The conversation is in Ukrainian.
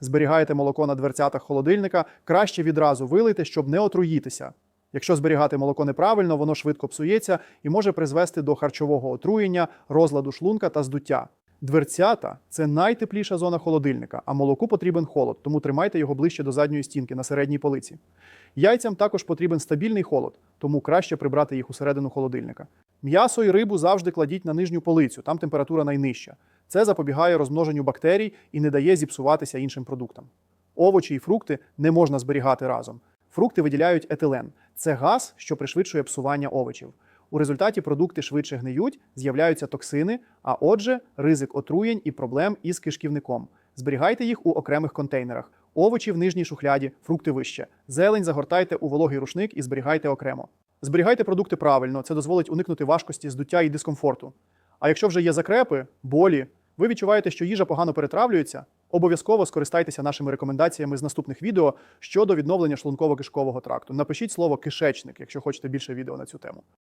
Зберігаєте молоко на дверцятах холодильника, краще відразу вилийте, щоб не отруїтися. Якщо зберігати молоко неправильно, воно швидко псується і може призвести до харчового отруєння, розладу шлунка та здуття. Дверцята це найтепліша зона холодильника, а молоку потрібен холод, тому тримайте його ближче до задньої стінки на середній полиці. Яйцям також потрібен стабільний холод, тому краще прибрати їх усередину холодильника. М'ясо і рибу завжди кладіть на нижню полицю, там температура найнижча. Це запобігає розмноженню бактерій і не дає зіпсуватися іншим продуктам. Овочі і фрукти не можна зберігати разом. Фрукти виділяють етилен. Це газ, що пришвидшує псування овочів. У результаті продукти швидше гниють, з'являються токсини, а отже, ризик отруєнь і проблем із кишківником. Зберігайте їх у окремих контейнерах. Овочі в нижній шухляді, фрукти вище. Зелень загортайте у вологий рушник і зберігайте окремо. Зберігайте продукти правильно, це дозволить уникнути важкості, здуття і дискомфорту. А якщо вже є закрепи, болі, ви відчуваєте, що їжа погано перетравлюється, обов'язково скористайтеся нашими рекомендаціями з наступних відео щодо відновлення шлунково-кишкового тракту. Напишіть слово кишечник, якщо хочете більше відео на цю тему.